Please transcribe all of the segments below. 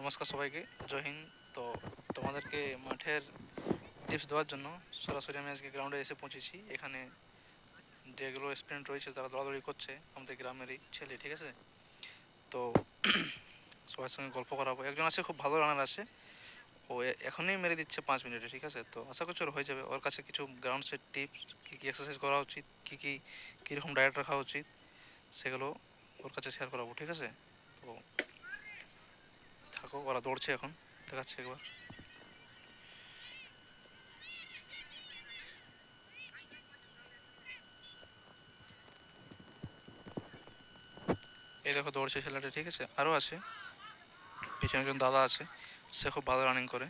নমস্কার সবাইকে, জয় হিন্দ। তো তোমাদেরকে মাঠের টিপস দেওয়ার জন্য সরাসরি আমি আজকে গ্রাউন্ডে এসে পৌঁছেছি। এখানে যেগুলো স্টুডেন্ট রয়েছে তারা দৌড়াদৌড়ি করছে আমাদের গ্রামেরই ছেলে, ঠিক আছে? তো সবার সঙ্গে গল্প করাবো। একজন আছে, খুব ভালো রানার আছে। ও এখনই মেরে দিচ্ছে পাঁচ মিনিটে, ঠিক আছে? তো আশা করছি ওর হয়ে যাবে। ওর কাছে কিছু গ্রাউন্ড সেট টিপস কী কী এক্সারসাইজ করা উচিত, কী কী, কীরকম ডায়েট রাখা উচিত, সেগুলো ওর কাছে শেয়ার করাবো, ঠিক আছে? তো থাকো, ওরা দৌড়ছে এখন। দেখাচ্ছে একবার। এই দেখো, দৌড়ছে ছেলেটা, ঠিক আছে? আরও আছে। পিছনে একজন দাদা আছে, সে খুব ভালো রানিং করে।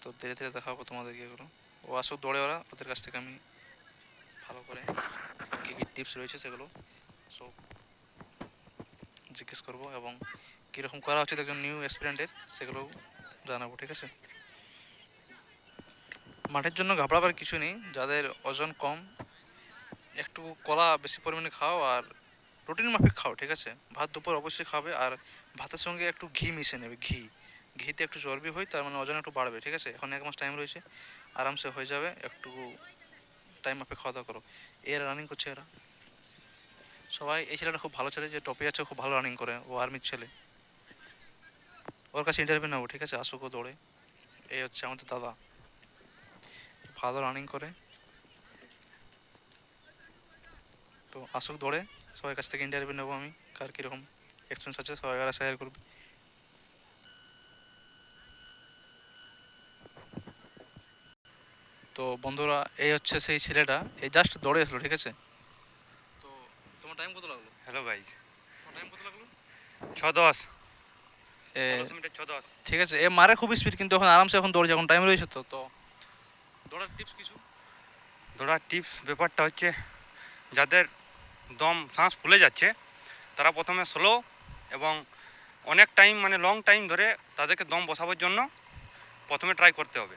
তো ধীরে ধীরে দেখাবো তোমাদেরকে এগুলো। ও আসুক দৌড়ে ওরা, ওদের কাছ থেকে আমি ভালো করে কী কী টিপস রয়েছে সেগুলো। সব জিজ্ঞেস করব এবং কীরকম করা উচিত একজন নিউ এক্সপিরিয়েন্টের সেগুলো জানাব, ঠিক আছে? মাঠের জন্য ঘাবড়াবার কিছু নেই, যাদের ওজন কম, একটু কলা বেশি পরিমাণে খাও আর রুটিন মাফিক খাও, ঠিক আছে? ভাত দুপুর অবশ্যই খাবে আর ভাতের সঙ্গে একটু ঘি মিশে নেবে, ঘি। ঘিতে একটু চর্বি হয়, তার মানে ওজন একটু বাড়বে, ঠিক আছে? এখন এক মাস টাইম রয়েছে, আরামসে হয়ে যাবে, একটু টাইম মাফিক খাওয়া দাওয়া করো। এরা রানিং করছে এরা। সবাই, এই ছেলেটা খুব ভালো ছেলে, যে টপি আছে, খুব ভালো রানিং করে, ও আর্মির ছেলে। ওর কাছে ইন্টারভিউ নেব ঠিক আছে? আসুক দৌড়ে। এই হচ্ছে আমাদের দাদা। ভালো রানিং করে। তো আসুক দৌড়ে। সবাই কাছ থেকে ইন্টারভিউ নেব আমি। কার কীরকম এক্সপিরিয়েন্স আছে সবাই ওরা শেয়ার করবে। তো বন্ধুরা এই হচ্ছে সেই ছেলেটা। এই জাস্ট দৌড়ে আসলো ঠিক আছে? তো তোমার টাইম কত লাগল? হ্যালো গাইজ তোমার টাইম কত লাগল? ছ দশ। এ, ঠিক আছে এ মারে খুব স্পিড কিন্তু এখন আরামসে এখন দৌড়ছে যখন টাইম রয়েছে তো তো। দৌড়ার টিপস কিছু? দৌড়ার টিপস ব্যাপারটা হচ্ছে যাদের দম শ্বাস ফুলে যাচ্ছে তারা প্রথমে স্লো এবং অনেক টাইম মানে লং টাইম ধরে তাদেরকে দম বসাবার জন্য প্রথমে ট্রাই করতে হবে।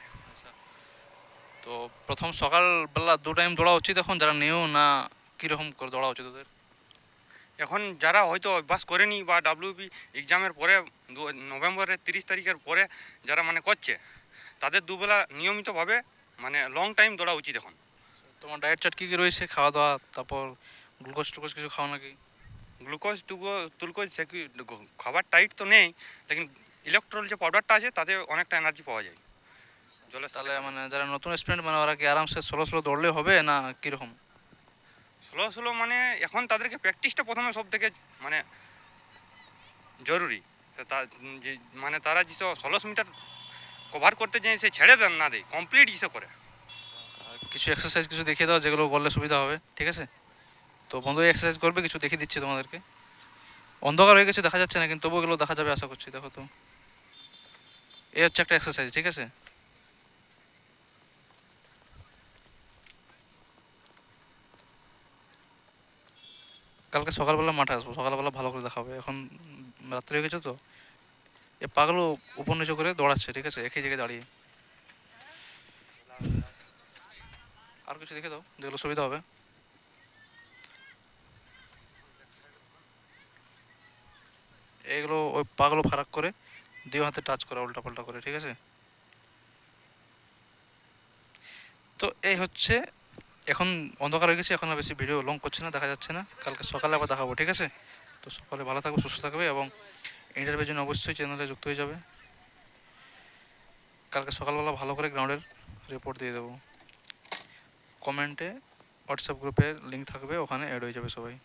তো প্রথম সকালবেলা দু টাইম দৌড়া উচিত এখন যারা নিউ না কীরকম করে দৌড়া উচিত ওদের? এখন যারা হয়তো অভ্যাস করেনি বা ডাব্লিউবি এক্সামের পরে নভেম্বরের তিরিশ তারিখের পরে যারা মানে করছে তাদের দুবেলা নিয়মিতভাবে মানে লং টাইম দৌড়া উচিত এখন। তোমার ডায়েট চার্ট কী কী রয়েছে? খাওয়া দাওয়া তারপর গ্লুকোজ টুকোজ কিছু খাও নাকি? গ্লুকোজ টুকো গ্লুকোজ সে কি খাবার টাইট তো নেই লেকিন ইলেকট্রল যে পাউডারটা আছে তাতে অনেকটা এনার্জি পাওয়া যায়। সাথে তাহলে মানে যারা নতুন স্টুডেন্ট মানে ওরা কি আরামসে স্লো স্লো দৌড়লে হবে না কীরকম? স্লো স্লো মানে এখন তাদেরকে প্র্যাকটিসটা প্রথমে সব থেকে মানে জরুরি। যে মানে তারা যেসব ষোলোশো মিটার কভার করতে যায় সে ছেড়ে দেন না দেয় কমপ্লিট ইসে করে। কিছু এক্সারসাইজ কিছু দেখিয়ে দাও, যেগুলো করলে সুবিধা হবে, ঠিক আছে? তো বন্ধু এক্সারসাইজ করবে, কিছু দেখিয়ে দিচ্ছি তোমাদেরকে। অন্ধকার হয়ে গেছে, দেখা যাচ্ছে না, কিন্তু তবু এগুলো দেখা যাবে, আশা করছি, দেখো তো। এই হচ্ছে একটা এক্সারসাইজ ঠিক আছে? কালকে সকালবেলা মাঠে আসব, সকালবেলা ভালো করে দেখাবে। এখন রাত্রে হয়ে গেছে তো। এ পাগলো উপর নিচু করে দৌড়াচ্ছে, ঠিক আছে? একই জায়গায় দাঁড়িয়ে। আর কিছু দেখে দাও, যেগুলো সুবিধা হবে। এগুলো ওই পাগুলো ফারাক করে, দুই হাতে টাচ করা উল্টা পাল্টা করে, ঠিক আছে? তো এই হচ্ছে এখন অন্ধকার হয়ে গেছে, এখন আর বেশি ভিডিও লং করছে না, দেখা যাচ্ছে না। কালকে সকালে আবার দেখাবো, ঠিক আছে? তো সকালে ভালো থাকবে, সুস্থ থাকবে এবং ইন্টারভিউর জন্য অবশ্যই চ্যানেলে যুক্ত হয়ে যাবে। কালকে সকালবেলা ভালো করে গ্রাউন্ডের রিপোর্ট দিয়ে দেবো। কমেন্টে হোয়াটসঅ্যাপ গ্রুপের লিঙ্ক থাকবে, ওখানে অ্যাড হয়ে যাবে সবাই।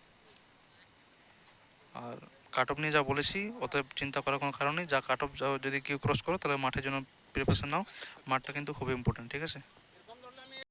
আর কাট অফ নিয়ে যা বলেছি, অতএব চিন্তা করার কোনো কারণ নেই। যা কাট অফ যদি কেউ ক্রস করো, তাহলে মাঠের জন্য প্রিপারেশন নাও। মাঠটা কিন্তু খুবই ইম্পর্টেন্ট ঠিক আছে?